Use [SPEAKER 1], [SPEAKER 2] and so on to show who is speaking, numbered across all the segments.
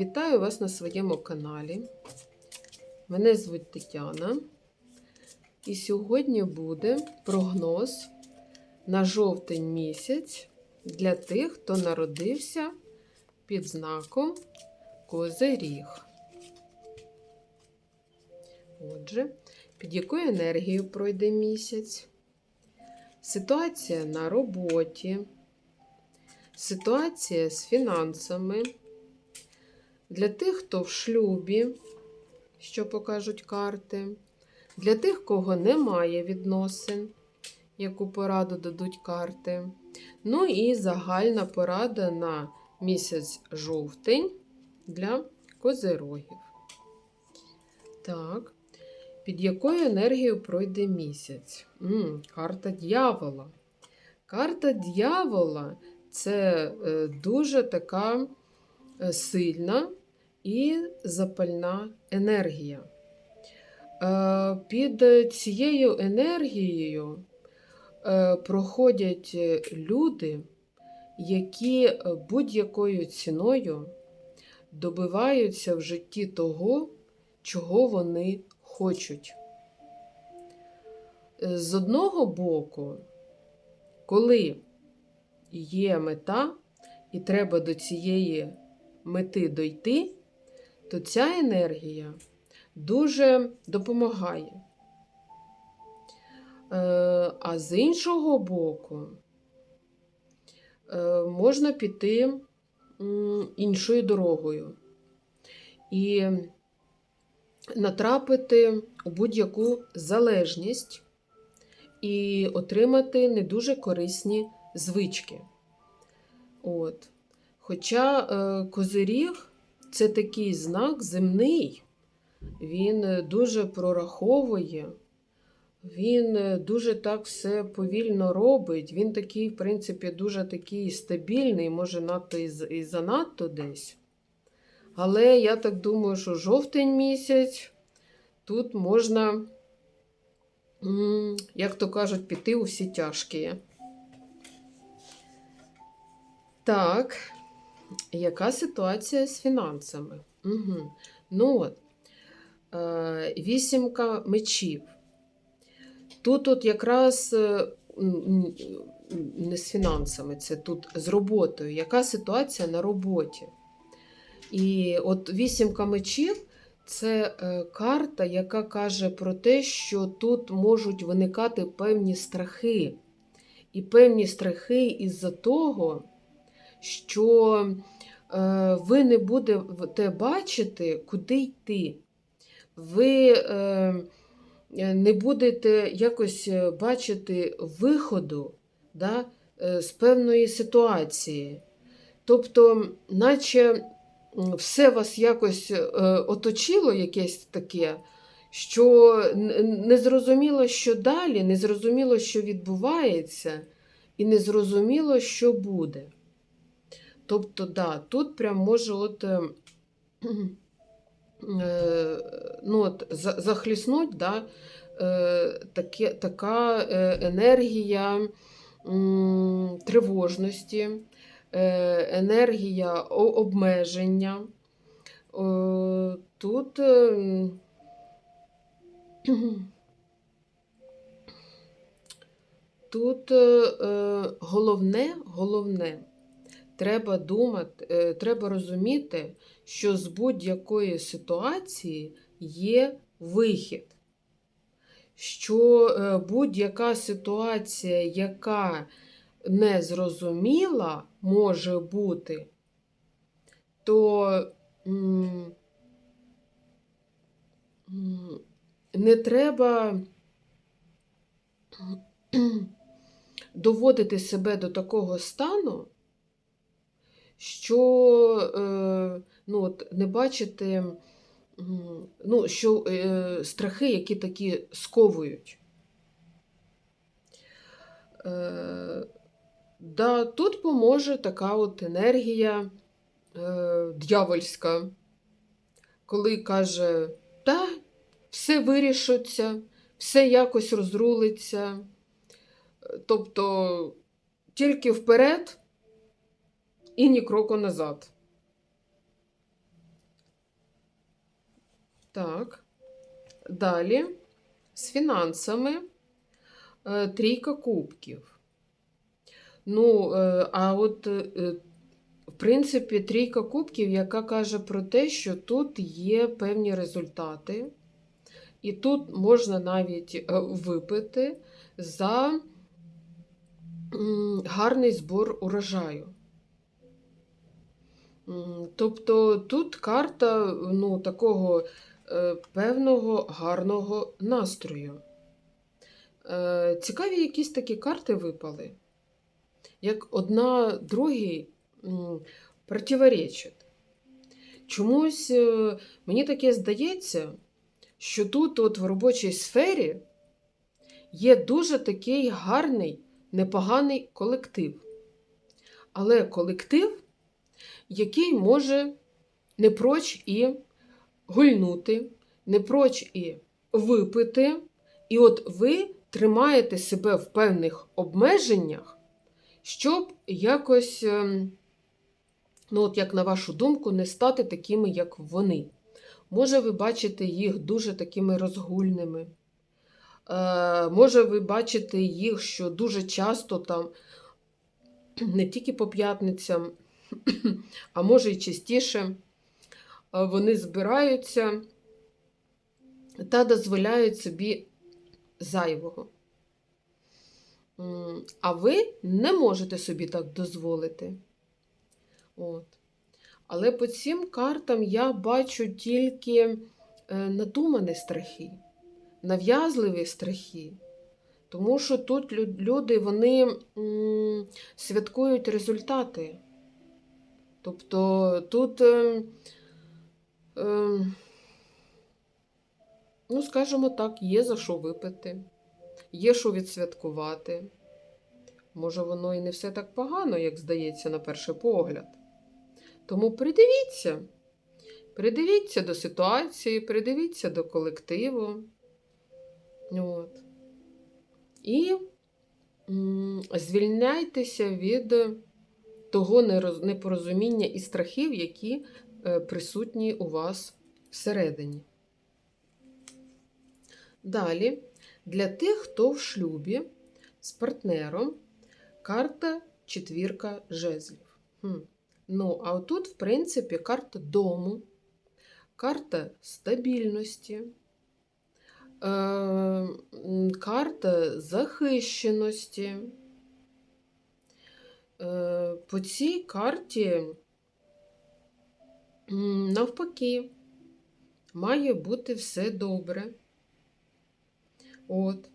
[SPEAKER 1] Вітаю вас на своєму каналі. Мене звуть Тетяна. І сьогодні буде прогноз на жовтень місяць для тих, хто народився під знаком Козиріг. Отже, під якою енергією пройде місяць? Ситуація на роботі, ситуація з фінансами. Для тих, хто в шлюбі, що покажуть карти, для тих, кого немає відносин, яку пораду дадуть карти. Ну і загальна порада на місяць жовтень для козирогів. Так, під якою енергією пройде місяць? М, карта дьявола. Карта дьявола це е, дуже така е, сильна і запальна енергія. Е, Під цією енергією е, проходять люди, які будь-якою ціною добиваються в житті того, чого вони хочуть. З одного боку, коли є мета, і треба до цієї мети дойти, то ця енергія дуже допомагає. Е, А з іншого боку, е, можна піти іншою дорогою і натрапити у будь-яку залежність і отримати не дуже корисні звички. От. Хоча е, козиріг це такий знак земний, він е, дуже прораховує, він е, дуже так все повільно робить. Він такий, в принципі, дуже такий стабільний, може, надто і, занадто десь. Але я так думаю, що жовтень місяць тут можна, як то кажуть, піти у всі тяжкі. Так, яка ситуація з фінансами? Угу. Ну от, е, вісімка мечів. Тут от якраз е, не з фінансами, це тут з роботою. Яка ситуація на роботі? І от вісімка мечів це е, карта, яка каже про те, що тут можуть виникати певні страхи. І певні страхи із-за того, що е, ви не будете бачити, куди йти. Ви е, не будете якось е, бачити виходу да, з певної ситуації. Тобто, наче все вас якось оточило якесь таке, що не зрозуміло, що далі, не зрозуміло, що відбувається, і не зрозуміло, що буде. Тобто, да, тут прям може от, е, е, ну, от, за- захліснуть да, е, таке, така е, енергія м, тривожності, е, енергія обмеження. Е, Тут е, тут е, е, головне, головне, треба думати, е, треба розуміти, що з будь-якої ситуації є вихід. Що е, будь-яка ситуація, яка незрозуміла може бути, то не треба доводити себе до такого стану, що е, ну, от, не бачити, ну, що е, страхи, які такі сковують. Е, да, тут поможе така от енергія е, дьявольська, коли каже, та, все вирішиться, все якось розрулиться. Тобто тільки вперед і ні кроку назад. Так. Далі з фінансами е, трійка кубків. Ну, е, а от, е, в принципі, трійка кубків, яка каже про те, що тут є певні результати, і тут можна навіть випити за гарний збор урожаю. Тобто тут карта ну, такого е, певного гарного настрою. Е, Цікаві якісь такі карти випали, як одна другій противоречить. Чомусь е, мені таке здається, що тут, от в робочій сфері, є дуже такий гарний, непоганий колектив. Але колектив, який може не проч і гульнути, не проч і випити. І от ви тримаєте себе в певних обмеженнях, щоб якось, ем, ну от як на вашу думку, не стати такими, як вони. Може, ви бачите їх дуже такими розгульними. Е, може, ви бачите їх, що дуже часто там, не тільки по п'ятницям, а може і частіше, вони збираються та дозволяють собі зайвого. А ви не можете собі так дозволити. От. Але по цим картам я бачу тільки е, надумані страхи, нав'язливі страхи. Тому що тут люди вони святкують результати. Тобто тут, е, е, ну, скажімо так, є за що випити, є що відсвяткувати. Може, воно і не все так погано, як здається, на перший погляд. Тому придивіться, придивіться до ситуації, придивіться до колективу. От. І м, звільняйтеся від того непорозуміння і страхів, які е, присутні у вас всередині. Далі, для тих, хто в шлюбі з партнером, карта четвірка жезлів. Хм. Ну, а тут, в принципі, карта дому, карта стабільності, е, карта захищеності. Е, По цій карті, навпаки, має бути все добре. От.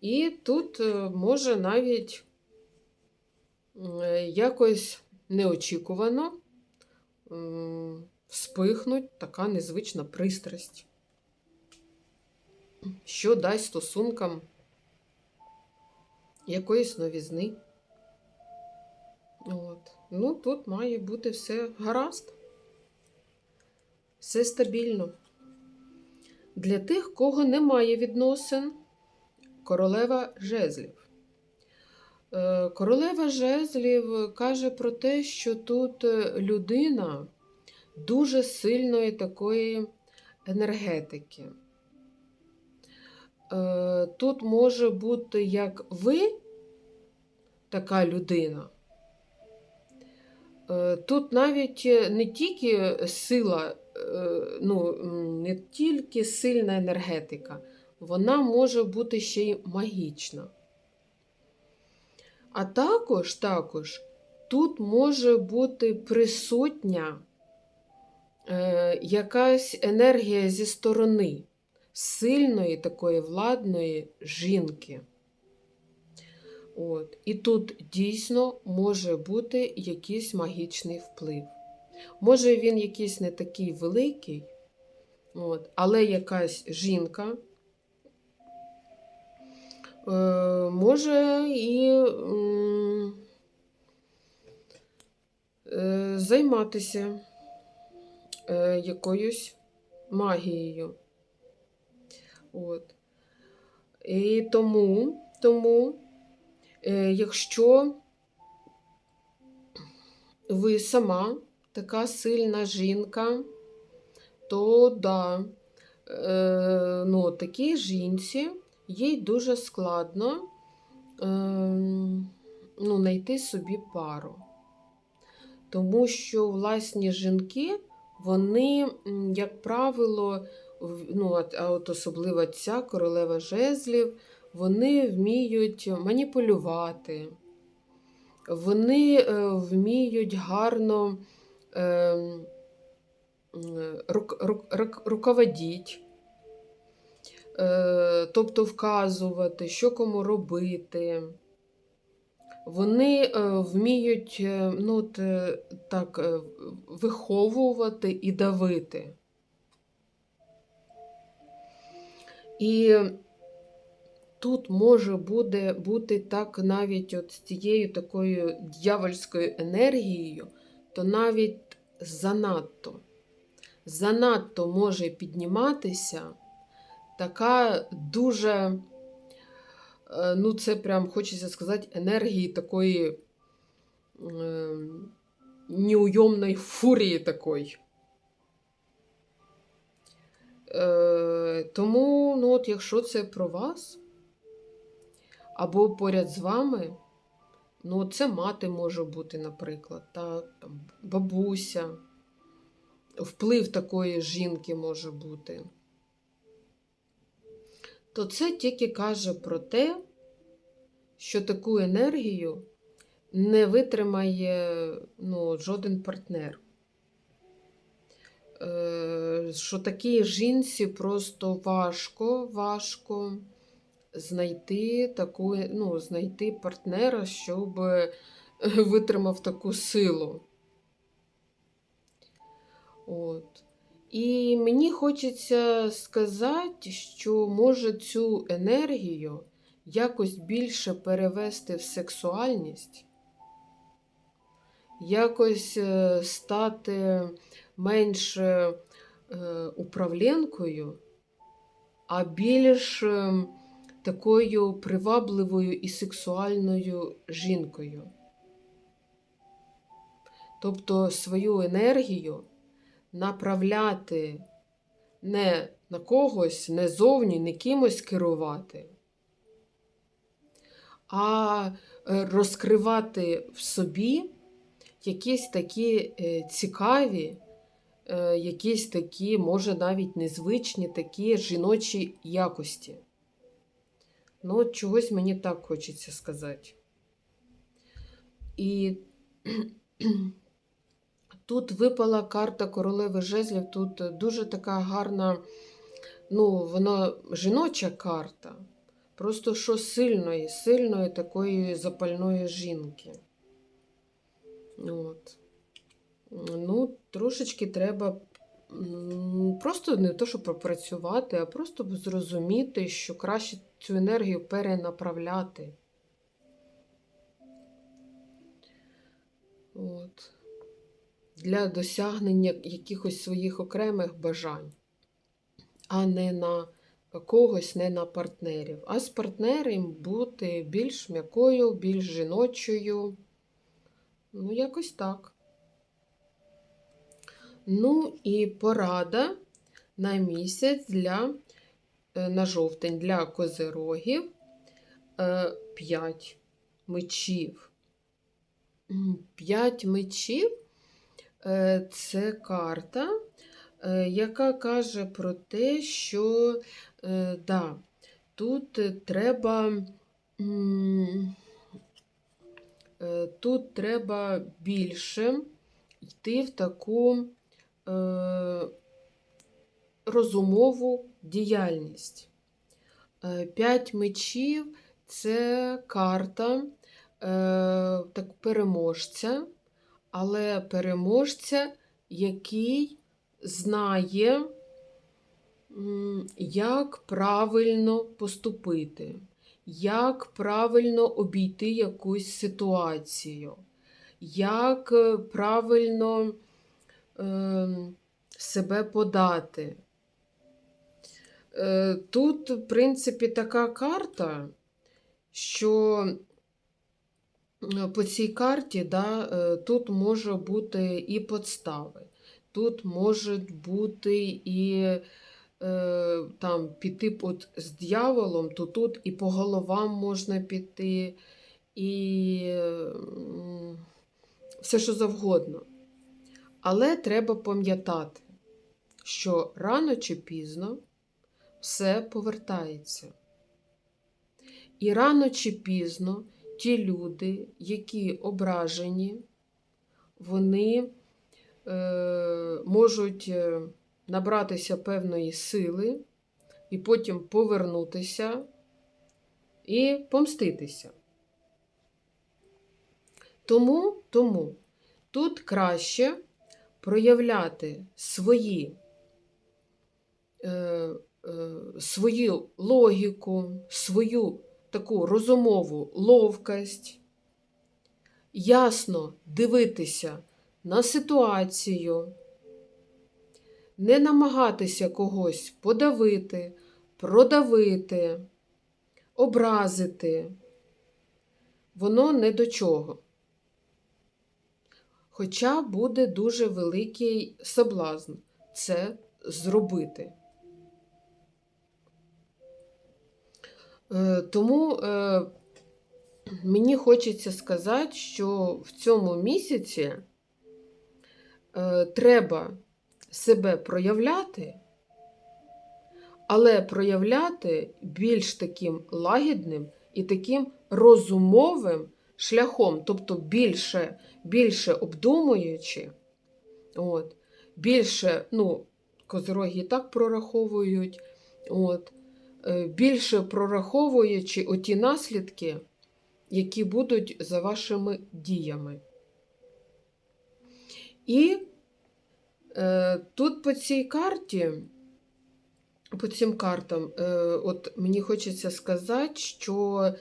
[SPEAKER 1] І тут е, може навіть якось неочікувано вспихнуть така незвична пристрасть, що дасть стосункам якоїсь новізни. От. Ну, тут має бути все гаразд, все стабільно. Для тих, кого немає відносин, королева жезлів. Е, Королева жезлів каже про те, що тут е, людина дуже сильної такої енергетики. Е, Тут може бути як ви, така людина. Е, Тут навіть не тільки сила, е, ну, не тільки сильна енергетика, вона може бути ще й магічна. А також, також тут може бути присутня е, якась енергія зі сторони сильної такої владної жінки. От. І тут дійсно може бути якийсь магічний вплив. Може, він якийсь не такий великий, от, але якась жінка е, може і е, займатися е, якоюсь магією. От. І тому, тому Якщо ви сама така сильна жінка, то да, е, ну, такій жінці їй дуже складно е, ну, знайти собі пару. Тому що власні жінки, вони, як правило, ну, от особливо ця королева жезлів, вони вміють маніпулювати, вони е, вміють гарно е, рук, руководіть, е, тобто вказувати, що кому робити. Вони е, вміють е, ну, е, так, е, виховувати і давити. І тут може буде бути так навіть от з цією такою дьявольською енергією, то навіть занадто. Занадто може підніматися така дуже, е, ну це прям хочеться сказати, енергії такої е, неуйомної фурії такої. Е, тому, ну от, якщо це про вас, або поряд з вами, ну це мати може бути, наприклад, та, там, бабуся, вплив такої жінки може бути, то це тільки каже про те, що таку енергію не витримає ну, жоден партнер. Е, Що такій жінці просто важко, важко знайти таку, ну, знайти партнера, щоб витримав таку силу. От. І мені хочеться сказати, що може цю енергію якось більше перевести в сексуальність, якось е, стати менш е, управленкою, а більш е, такою привабливою і сексуальною жінкою. Тобто свою енергію направляти не на когось, не зовні, не кимось керувати, а е, розкривати в собі якісь такі е, цікаві, е, якісь такі, може, навіть незвичні такі жіночі якості. Ну, от чогось мені так хочеться сказати. І тут випала карта королеви жезлів, тут дуже така гарна, ну, вона жіноча карта. Просто що сильної, сильної такої запальної жінки. От. Ну, трошечки треба просто не то, щоб пропрацювати, а просто зрозуміти, що краще цю енергію перенаправляти. От. Для досягнення якихось своїх окремих бажань, а не на когось, не на партнерів. А з партнером бути більш м'якою, більш жіночою. Ну, якось так. Ну і порада на місяць для на жовтень для козирогів 5 мечів. 5 мечів е, це карта, е, яка каже про те, що да, тут треба. Тут треба більше йти в таку е, розумову діяльність. Е, П'ять мечів це карта е, так, переможця, але переможця, який знає, як правильно поступити як правильно обійти якусь ситуацію, як е, правильно е, себе подати. Е, Тут, в принципі, така карта, що по цій карті да, е, тут може бути і подстави, тут можуть бути і е, там піти от з дьяволом, то тут і по головам можна піти, і все, що завгодно. Але треба пам'ятати, що рано чи пізно все повертається. І рано чи пізно ті люди, які ображені, вони е, можуть е, набратися певної сили і потім повернутися і помститися. Тому, тому тут краще проявляти свої, е, свою логіку, свою таку розумову ловкость, ясно дивитися на ситуацію, не намагатися когось подавити, продавити, образити. Воно не до чого. Хоча буде дуже великий соблазн це зробити. Тому е, мені хочеться сказати, що в цьому місяці е, треба себе проявляти, але проявляти більш таким лагідним і таким розумовим шляхом, тобто більше, більше обдумуючи, от, більше, ну, козироги і так прораховують, от, е, більше прораховуючи оті наслідки, які будуть за вашими діями. І е, тут по цій карті, по цим картам, е, от мені хочеться сказати, що е,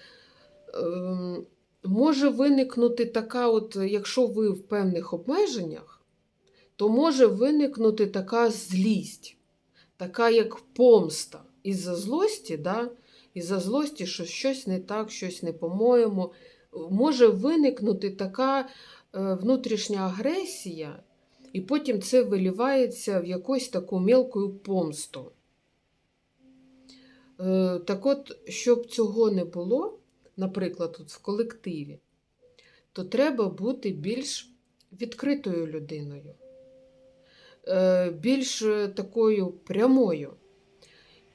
[SPEAKER 1] може виникнути така, от, якщо ви в певних обмеженнях, то може виникнути така злість, така як помста. Із-за злості, да? із-за злості, що щось не так, щось не по-моєму, може виникнути така е, внутрішня агресія, і потім це вилівається в якусь таку мілку помсту. Е, Так от, щоб цього не було, наприклад, от в колективі, то треба бути більш відкритою людиною, е, більш такою прямою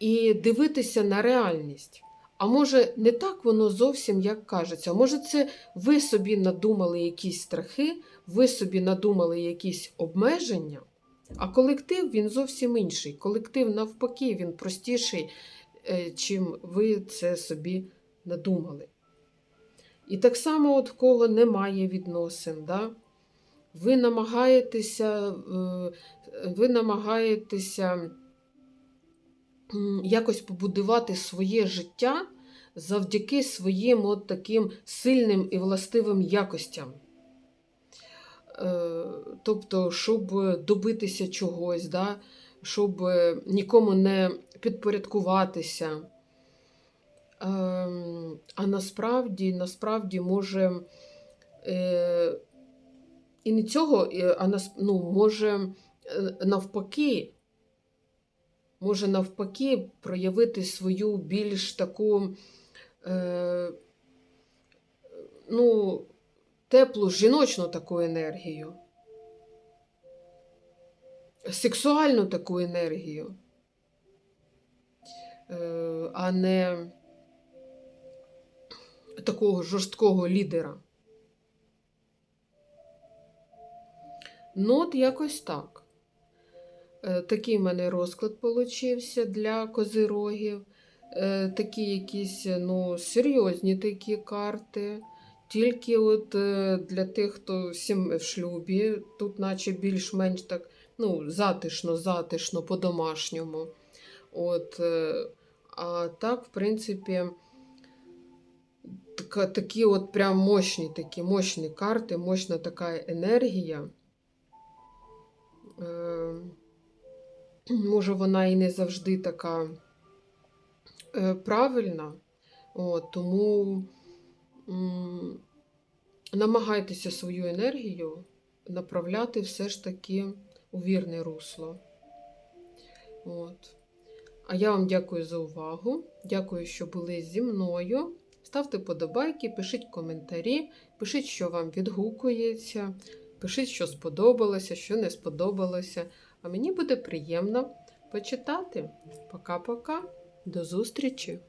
[SPEAKER 1] і дивитися на реальність. А може, не так воно зовсім як кажеться. Може, це ви собі надумали якісь страхи, ви собі надумали якісь обмеження, а колектив він зовсім інший. Колектив, навпаки, він простіший, е, чим ви це собі надумали. І так само, от кого немає відносин, да? ви намагаєтеся, е, ви намагаєтеся якось побудувати своє життя завдяки своїм от таким сильним і властивим якостям. Е, Тобто, щоб добитися чогось, да? щоб нікому не підпорядкуватися. Ем, А насправді, насправді може е, і не цього, а ну, може е, навпаки, може навпаки проявити свою більш таку е, ну, теплу жіночну таку енергію, сексуальну таку енергію, е, а не такого жорсткого лідера. Ну, от якось так. Е, Такий в мене розклад получився для козирогів. Е, Такі якісь ну, серйозні такі карти. Тільки от е, для тих, хто всім в шлюбі, тут наче більш-менш так ну, затишно, затишно, по-домашньому. От, е, а так, в принципі, такі от прям мощні такі мощні карти, мощна така енергія. може, вона і не завжди така е, правильна, от, тому м, намагайтеся свою енергію направляти все ж таки у вірне русло. От. А я вам дякую за увагу. Дякую, що були зі мною. Ставте подобайки, пишіть коментарі, пишіть, що вам відгукується, пишіть, що сподобалося, що не сподобалося. А мені буде приємно почитати. Пока-пока. До зустрічі!